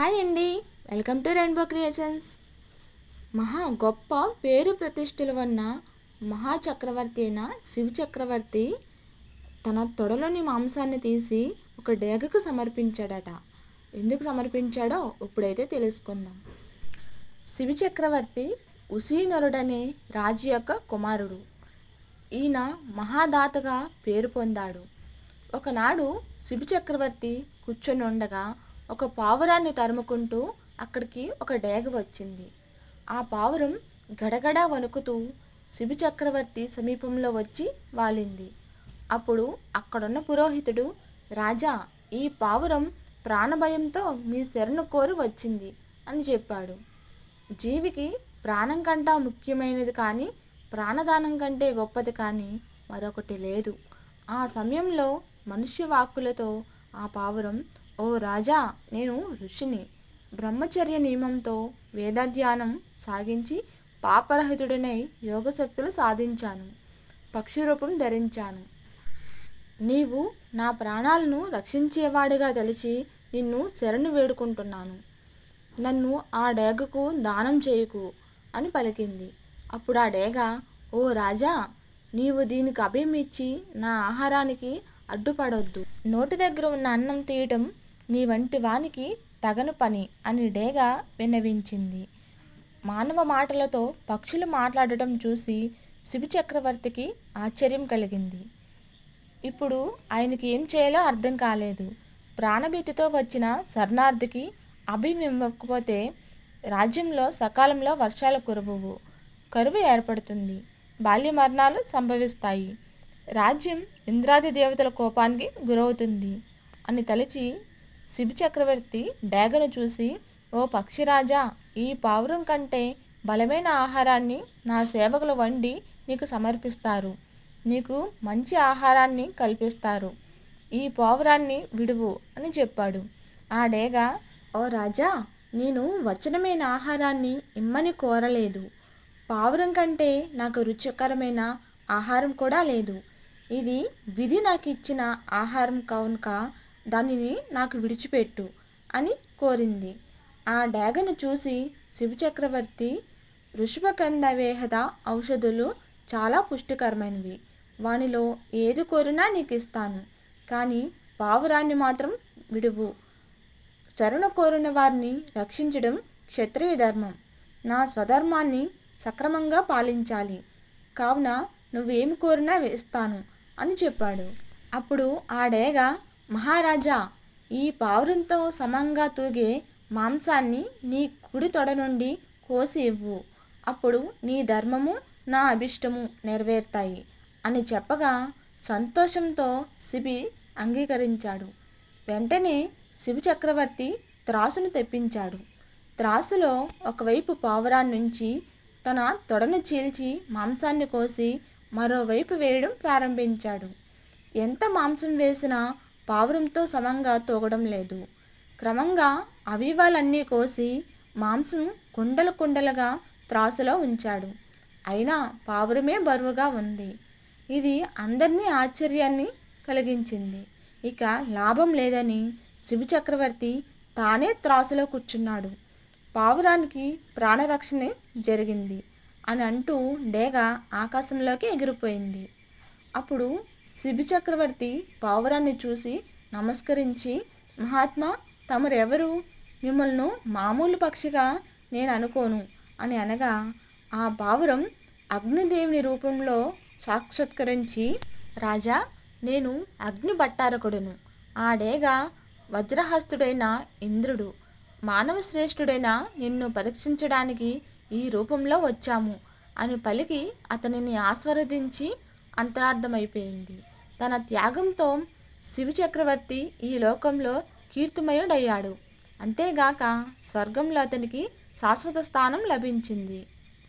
Hi అండి. Welcome to rainbow creations మహా గొప్ప పేరు ప్రతిష్టలు ఉన్న మహాచక్రవర్తి అయిన శివ చక్రవర్తి తన తొడలోని మాంసాన్ని తీసి ఒక డేగకు సమర్పించాడట. ఎందుకు సమర్పించాడో ఇప్పుడైతే తెలుసుకుందాం. శివ చక్రవర్తి ఉసీనరుడనే రాజు యొక్క కుమారుడు. ఈయన మహాదాతగా పేరు పొందాడు. ఒకనాడు శివ చక్రవర్తి కూర్చొని ఉండగా ఒక పావురాన్ని తరుముకుంటూ అక్కడికి ఒక డేగ వచ్చింది. ఆ పావురం గడగడా వణుకుతూ శిబి చక్రవర్తి సమీపంలో వచ్చి వాలింది. అప్పుడు అక్కడున్న పురోహితుడు రాజా ఈ పావురం ప్రాణభయంతో మీ శరణు కోరి వచ్చింది అని చెప్పాడు. జీవికి ప్రాణం కంటా ముఖ్యమైనది కానీ ప్రాణదానం కంటే గొప్పది కానీ మరొకటి లేదు. ఆ సమయంలో మనుష్య వాక్కులతో ఆ పావురం ఓ రాజా నేను ఋషిని. బ్రహ్మచర్య నియమంతో వేదాధ్యానం సాగించి పాపరహితుడనై యోగశక్తులు సాధించాను. పక్షి రూపం ధరించాను. నీవు నా ప్రాణాలను రక్షించేవాడిగా తలిచి నిన్ను శరణు వేడుకుంటున్నాను. నన్ను ఆ డేగకు దానం చేయకు అని పలికింది. అప్పుడు ఆ డేగ ఓ రాజా నీవు దీనికి అభయం ఇచ్చి నా ఆహారానికి అడ్డుపడొద్దు. నోటి దగ్గర ఉన్న అన్నం తీయటం నీ వంటి వానికి తగను పని అని డేగ విన్నవించింది. మానవ మాటలతో పక్షులు మాట్లాడటం చూసి శిబి చక్రవర్తికి ఆశ్చర్యం కలిగింది. ఇప్పుడు ఆయనకి ఏం చేయాలో అర్థం కాలేదు. ప్రాణభీతితో వచ్చిన శరణార్థికి అభయం రాజ్యంలో సకాలంలో వర్షాలు కురవవు. కరువు ఏర్పడుతుంది. బాల్య మరణాలు సంభవిస్తాయి. రాజ్యం ఇంద్రాది దేవతల కోపానికి గురవుతుంది అని తలచి శిబి చక్రవర్తి డేగను చూసి ఓ పక్షిరాజా ఈ పావురం కంటే బలమైన ఆహారాన్ని నా సేవకులు వండి నీకు సమర్పిస్తారు. నీకు మంచి ఆహారాన్ని కల్పిస్తారు. ఈ పావురాన్ని విడువు అని చెప్పాడు. ఆ డేగ ఓ రాజా నేను వచనమైన ఆహారాన్ని ఇమ్మని కోరలేదు. పావురం కంటే నాకు రుచికరమైన ఆహారం కూడా లేదు. ఇది విధి నాకు ఇచ్చిన ఆహారం కనుక దానిని నాకు విడిచిపెట్టు అని కోరింది. ఆ డాగను చూసి శివ చక్రవర్తి వృషభకందవేహద ఔషధులు చాలా పుష్టికరమైనవి. వానిలో ఏది కోరినా నీకు ఇస్తాను కానీ పావురాన్ని మాత్రం విడువు. శరణ కోరిన వారిని రక్షించడం క్షత్రియ ధర్మం. నా స్వధర్మాన్ని సక్రమంగా పాలించాలి. కావున నువ్వేమి కోరినా ఇస్తాను అని చెప్పాడు. అప్పుడు ఆ డేగ మహారాజా ఈ పావురంతో సమంగా తూగే మాంసాన్ని నీ కుడి తొడ నుండి కోసి ఇవ్వు. అప్పుడు నీ ధర్మము నా అభిష్టము నెరవేరుతాయి అని చెప్పగా సంతోషంతో శిబి అంగీకరించాడు. వెంటనే శిబి చక్రవర్తి త్రాసును తెప్పించాడు. త్రాసులో ఒకవైపు పావురాన్ని నుంచి తన తొడను చీల్చి మాంసాన్ని కోసి మరోవైపు వేయడం ప్రారంభించాడు. ఎంత మాంసం వేసినా పావురంతో సమంగా తోగడం లేదు. క్రమంగా అవీవాలన్నీ కోసి మాంసం కుండలు కుండలుగా త్రాసులో ఉంచాడు. అయినా పావురమే బరువుగా ఉంది. ఇది అందరినీ ఆశ్చర్యాన్ని కలిగించింది. ఇక లాభం లేదని శివ చక్రవర్తి తానే త్రాసులో కూర్చున్నాడు. పావురానికి ప్రాణరక్షణ జరిగింది అని అంటూ డేగ ఆకాశంలోకి ఎగిరిపోయింది. అప్పుడు శిబి చక్రవర్తి పావురాన్ని చూసి నమస్కరించి మహాత్మా తమరెవరు? మిమ్మల్ని మామూలు పక్షిగా నేను అనుకోను అని అనగా ఆ పావురం అగ్నిదేవుని రూపంలో సాక్షాత్కరించి రాజా నేను అగ్ని భట్టారకుడును ఆ డేగ వజ్రహస్తుడైన ఇంద్రుడు. మానవ శ్రేష్ఠుడైన నిన్ను పరీక్షించడానికి ఈ రూపంలో వచ్చాము అని పలికి అతనిని ఆస్వాదించి అంతరార్థమైపోయింది. తన త్యాగంతో శివ చక్రవర్తి ఈ లోకంలో కీర్తిమయుడయ్యాడు. అంతేగాక స్వర్గంలో అతనికి శాశ్వత స్థానం లభించింది.